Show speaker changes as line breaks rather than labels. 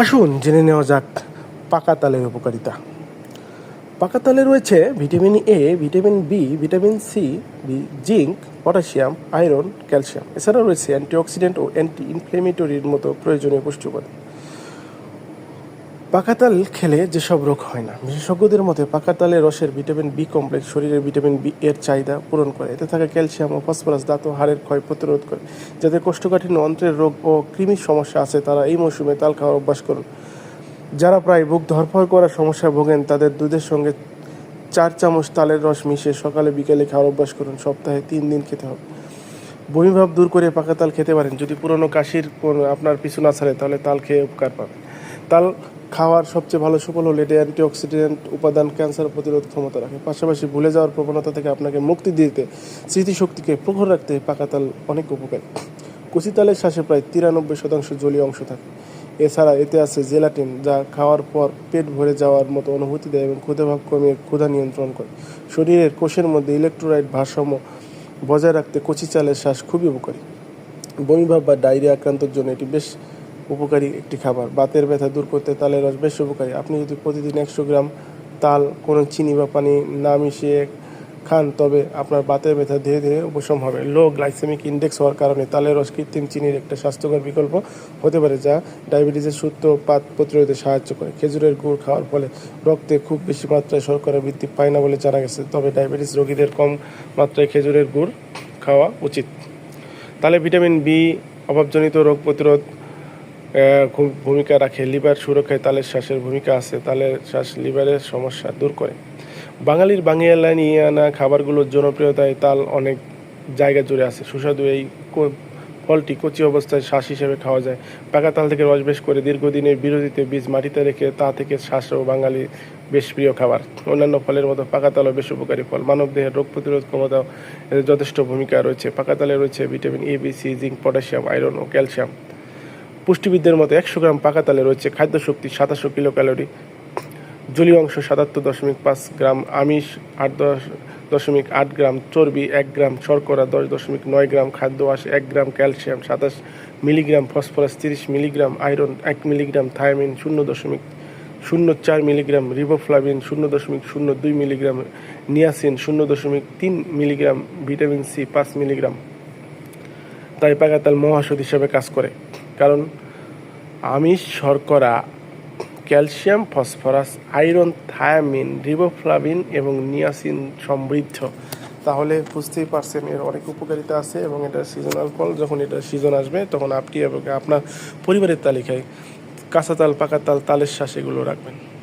আসুন, জেনে নেওয়া যাক পাকা তালের উপকারিতা। পাকা তালে রয়েছে vitamin A vitamin B vitamin C zinc, potassium, iron, calcium. এছাড়াও রয়েছে অ্যান্টিঅক্সিডেন্ট ও অ্যান্টি ইনফ্লেমেটরির মতো প্রয়োজনীয় পুষ্টি উপাদান পাকাতাল খেলে যেসব রোগ হয় না। বিশেষজ্ঞদের মতে পাকাতালের রসের ভিটামিন বি কমপ্লেক্স শরীরের ভিটামিন বি এর চাহিদা পূরণ করে। এতে থাকা ক্যালসিয়াম ও ফসফরাস, দাঁত ও হাড়ের ক্ষয় প্রতিরোধ করে। যাদের কোষ্ঠকাঠিন্য, অন্ত্রের রোগ ও কৃমির সমস্যা আছে, তারা এই মৌসুমে তাল খাওয়ার অভ্যাস করুন। যারা প্রায় বুক ধরফর করার সমস্যায় ভোগেন, তাদের দুধের সঙ্গে চার চামচ তালের রস মিশিয়ে সকালে বিকেলে খাওয়ার অভ্যাস করুন। সপ্তাহে তিন দিন খেতে হবে। বমিভাব দূর করে পাকা তাল খেতে পারেন। যদি পুরনো কাশির আপনার পিছু না ছাড়ে, তাহলে তাল খেয়ে উপকার পাবেন। তাল খাওয়ার সবচেয়ে ভালো সুফল হলো এটা অ্যান্টিঅক্সিডেন্ট উপাদান ক্যান্সার প্রতিরোধ ক্ষমতা রাখে। পাশাপাশি ভুলে যাওয়ার প্রবণতা থেকে আপনাকে মুক্তি দিতে স্মৃতিশক্তিকে প্রখর রাখতে পাকা তাল অনেক উপকারী। কচি তালের শ্বাসে প্রায় তিরানব্বই শতাংশ জলীয় অংশ থাকে। এছাড়া এতে আছে জেলাটিন, যা খাওয়ার পর পেট ভরে যাওয়ার মতো অনুভূতি দেয় এবং ক্ষুধাভাব কমিয়ে ক্ষুধা নিয়ন্ত্রণ করে। শরীরের কোষের মধ্যে ইলেকট্রোলাইট ভারসাম্য বজায় রাখতে কচি চালের শ্বাস খুবই উপকারী। বমিভাব বা ডায়রিয়া আক্রান্তর জন্য এটি বেশ উপকারী একটি খাবার। বাতের ব্যথা দূর করতে তালের রস বেশ উপকারী। আপনি যদি প্রতিদিন একশো গ্রাম তাল, কোনো চিনি বা পানি না মিশিয়ে খান, তবে আপনার বাতের ব্যথা ধীরে ধীরে উপশম হবে। লো গ্লাইসেমিক ইন্ডেক্স হওয়ার কারণে তালের রস কৃত্রিম চিনির একটা স্বাস্থ্যকর বিকল্প হতে পারে, যা ডায়াবেটিসের সূত্রপাত প্রতিরোধে সাহায্য করে। খেজুরের গুড় খাওয়ার ফলে রক্তে খুব বেশি মাত্রায় শর্করা বৃদ্ধি পায় না বলে জানা গেছে। তবে ডায়াবেটিস রোগীদের কম মাত্রায় খেজুরের গুড় খাওয়া উচিত। তাহলে ভিটামিন বি, অভাবজনিত রোগ প্রতিরোধ ভূমিকা রাখে। লিভার সুরক্ষায় তালের শ্বাসের ভূমিকা আছে তালের শ্বাস লিভারের সমস্যা দূর করে। বাঙালির বাঙালিয়ানা খাবারগুলোর জনপ্রিয়তায় তাল অনেক জায়গা জুড়ে আছে। সুস্বাদু এই ফলটি কচি অবস্থায় শ্বাস হিসেবে খাওয়া যায়। পাকা তাল থেকে রস বেশ করে দীর্ঘদিনের বিরোধীতে বীজ মাটিতে রেখে তা থেকে শ্বাস ও বাঙালি বেশ প্রিয় খাবার। অন্যান্য ফলের মতো পাকা তালও বেশ উপকারী ফল। মানব দেহের রোগ প্রতিরোধ ক্ষমতা যথেষ্ট ভূমিকা রয়েছে। পাকা তালে রয়েছে vitamin A B C zinc potassium iron O calcium. পুষ্টিবিদদের মতো একশো গ্রাম পাকা তালে রয়েছে খাদ্য শক্তি সাতাশো কিলো ক্যালোরি জলীয় অংশ সাতাত্তর দশমিক পাঁচ গ্রাম, আমিষ আট দশ দশমিক আট গ্রাম, চর্বি এক গ্রাম, শর্করা দশ দশমিক নয় গ্রাম, খাদ্য আশ এক গ্রাম, ক্যালসিয়াম সাতাশ মিলিগ্রাম, ফসফরাস তিরিশ মিলিগ্রাম, আয়রন এক মিলিগ্রাম, থায়ামিন শূন্য দশমিক শূন্য চার মিলিগ্রাম, রিবোফ্লাভিন শূন্য দশমিক শূন্য দুই মিলিগ্রাম, নিয়াসিন শূন্য দশমিক তিন মিলিগ্রাম, ভিটামিন সি পাঁচ মিলিগ্রাম। তাই পাকাতাল মহাষধ হিসাবে কাজ করে। কারণ আমিষ, শর্করা, calcium, phosphorus, iron, thiamine, riboflavin এবং নিয়াসিন সমৃদ্ধ। তাহলে বুঝতেই পারছেন এর অনেক উপকারিতা আছে এবং এটা সিজনাল ফল। যখন এটা সিজন আসবে, তখন আপনি এবং আপনার পরিবারের তালিকায় কাঁচা তাল পাকা তাল তালের শ্বাস এগুলো রাখবেন।